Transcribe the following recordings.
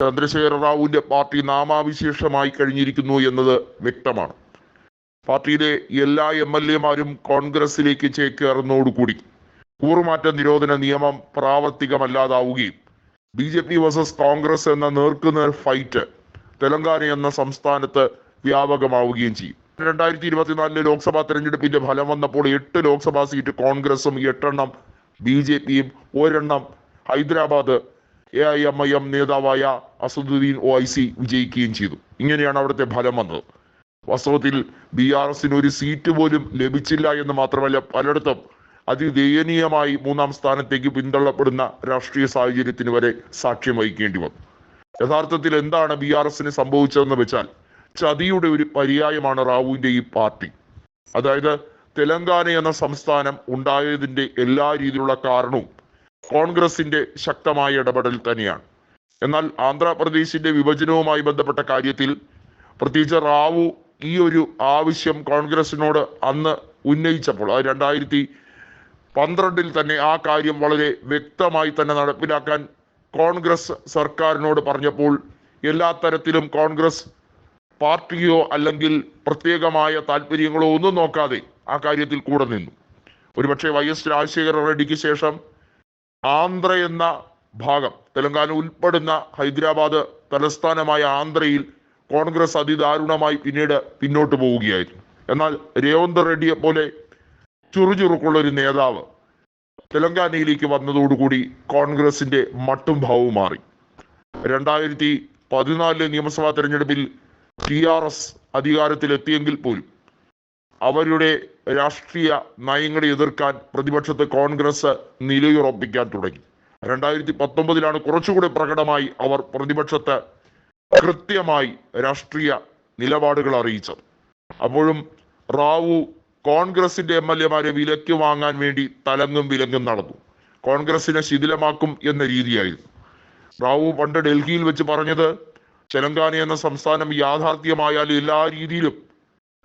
ചന്ദ്രശേഖര റാവുവിന്റെ പാർട്ടി നാമാവിശേഷമായി കഴിഞ്ഞിരിക്കുന്നു എന്നത് വ്യക്തമാണ്. പാർട്ടിയിലെ എല്ലാ എം എൽ എമാരും കോൺഗ്രസിലേക്ക് ചേക്കേറുന്നതോടുകൂടി കൂറുമാറ്റ നിരോധന നിയമം പ്രാവർത്തികമല്ലാതാവുകയും B J P versus Congress എന്ന നേർക്കുനേർ ഫൈറ്റ് തെലങ്കാന എന്ന സംസ്ഥാനത്ത് വ്യാപകമാവുകയും ചെയ്യും. രണ്ടായിരത്തി ഇരുപത്തിനാലിലെ ലോക്സഭാ തെരഞ്ഞെടുപ്പിന്റെ ഫലം വന്നപ്പോൾ എട്ട് ലോക്സഭാ സീറ്റ് കോൺഗ്രസും എട്ടെണ്ണം ബി ജെ പിയും ഒരെണ്ണം Hyderabad A I M I M നേതാവായ അസദുദ്ദീൻ ഒ ഐ സി വിജയിക്കുകയും ചെയ്തു. ഇങ്ങനെയാണ് അവിടുത്തെ ഫലം വന്നത്. വാസ്തവത്തിൽ ബി ആർ എസിന് ഒരു സീറ്റ് പോലും ലഭിച്ചില്ല എന്ന് മാത്രമല്ല പലയിടത്തും അതിദയനീയമായി മൂന്നാം സ്ഥാനത്തേക്ക് പിന്തള്ളപ്പെടുന്ന രാഷ്ട്രീയ സാഹചര്യത്തിന് വരെ സാക്ഷ്യം വഹിക്കേണ്ടി വന്നു. യഥാർത്ഥത്തിൽ എന്താണ് ബി ആർ എസിന് സംഭവിച്ചതെന്ന് വെച്ചാൽ ചതിയുടെ ഒരു പര്യായമാണ് റാവുവിന്റെ ഈ പാർട്ടി. അതായത് തെലങ്കാന എന്ന സംസ്ഥാനം ഉണ്ടായതിന്റെ എല്ലാ രീതിയിലുള്ള കാരണവും കോൺഗ്രസിന്റെ ശക്തമായ ഇടപെടൽ തന്നെയാണ്. എന്നാൽ ആന്ധ്രാപ്രദേശിന്റെ വിഭജനവുമായി ബന്ധപ്പെട്ട കാര്യത്തിൽ പ്രത്യേകിച്ച് റാവു ഈ ഒരു ആവശ്യം കോൺഗ്രസിനോട് അന്ന് ഉന്നയിച്ചപ്പോൾ അത് രണ്ടായിരത്തി പന്ത്രണ്ടിൽ തന്നെ ആ കാര്യം വളരെ വ്യക്തമായി തന്നെ നടപ്പിലാക്കാൻ കോൺഗ്രസ് സർക്കാരിനോട് പറഞ്ഞപ്പോൾ എല്ലാ തരത്തിലും കോൺഗ്രസ് പാർട്ടിയോ അല്ലെങ്കിൽ പ്രത്യേകമായ താല്പര്യങ്ങളോ ഒന്നും നോക്കാതെ ആ കാര്യത്തിൽ കൂടെ നിന്നു. ഒരുപക്ഷെ വൈ എസ് രാജശേഖര റെഡ്ഡിക്ക് ശേഷം ആന്ധ്ര എന്ന ഭാഗം തെലങ്കാന ഉൾപ്പെടുന്ന ഹൈദരാബാദ് തലസ്ഥാനമായ ആന്ധ്രയിൽ കോൺഗ്രസ് അതിദാരുണമായി പിന്നീട് പിന്നോട്ട് പോവുകയായിരുന്നു. എന്നാൽ രേവന്ത് റെഡ്ഡിയെ പോലെ ചുറുചുറുക്കുള്ള ഒരു നേതാവ് തെലങ്കാനയിലേക്ക് വന്നതോടുകൂടി കോൺഗ്രസിന്റെ മട്ടും ഭാവവും മാറി. രണ്ടായിരത്തി പതിനാലിലെ നിയമസഭാ തെരഞ്ഞെടുപ്പിൽ ടി ആർ എസ് അധികാരത്തിലെത്തിയെങ്കിൽ പോലും അവരുടെ രാഷ്ട്രീയ നയങ്ങളെ എതിർക്കാൻ പ്രതിപക്ഷത്ത് കോൺഗ്രസ് നിലയുറപ്പിക്കാൻ തുടങ്ങി. രണ്ടായിരത്തി പത്തൊമ്പതിലാണ് കുറച്ചുകൂടി പ്രകടമായി അവർ പ്രതിപക്ഷത്ത് കൃത്യമായി രാഷ്ട്രീയ നിലപാടുകൾ അറിയിച്ചത്. അപ്പോഴും റാവു കോൺഗ്രസിന്റെ എം എൽ എമാരെ വിലക്ക് വാങ്ങാൻ വേണ്ടി തലങ്ങും വിലങ്ങും നടന്നു. കോൺഗ്രസിനെ ശിഥിലമാക്കും എന്ന രീതിയായിരുന്നു. റാവു പണ്ട് ഡൽഹിയിൽ വെച്ച് പറഞ്ഞത് തെലങ്കാന എന്ന സംസ്ഥാനം യാഥാർത്ഥ്യമായാൽ എല്ലാ രീതിയിലും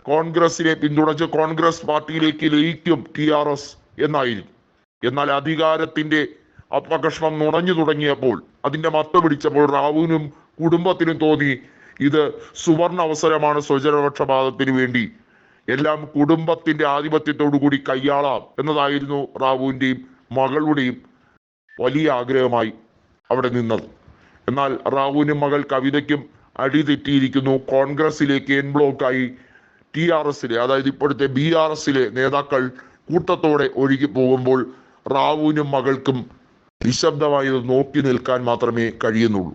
കോൺഗ്രസിനെ പിന്തുണച്ച് കോൺഗ്രസ് പാർട്ടിയിലേക്ക് ലയിക്കും ടി ആർ എസ് എന്നായിരുന്നു. എന്നാൽ അധികാരത്തിന്റെ അപകർഷണം നുണഞ്ഞു തുടങ്ങിയപ്പോൾ അതിന്റെ മത്ത പിടിച്ചപ്പോൾ റാവുവിനും കുടുംബത്തിനും തോന്നി ഇത് സുവർണ അവസരമാണ് സ്വജനപക്ഷപാതത്തിന് വേണ്ടി. എല്ലാം കുടുംബത്തിന്റെ ആധിപത്യത്തോടു കൂടി കൈയാളാം എന്നതായിരുന്നു റാവുവിന്റെയും മകളുടെയും വലിയ ആഗ്രഹമായി അവിടെ നിന്നത്. എന്നാൽ റാവുവിനും മകൾ കവിതയ്ക്കും അടി തെറ്റിയിരിക്കുന്നു കോൺഗ്രസിലേക്ക് എൻ ബ്ലോക്കായി ടി ആർ എസിലെ അതായത് ഇപ്പോഴത്തെ ബി ആർ എസിലെ നേതാക്കൾ കൂട്ടത്തോടെ ഒഴുകി പോകുമ്പോൾ റാവുവിനും മകൾക്കും നിശബ്ദമായി നോക്കി നിൽക്കാൻ മാത്രമേ കഴിയുന്നുള്ളൂ.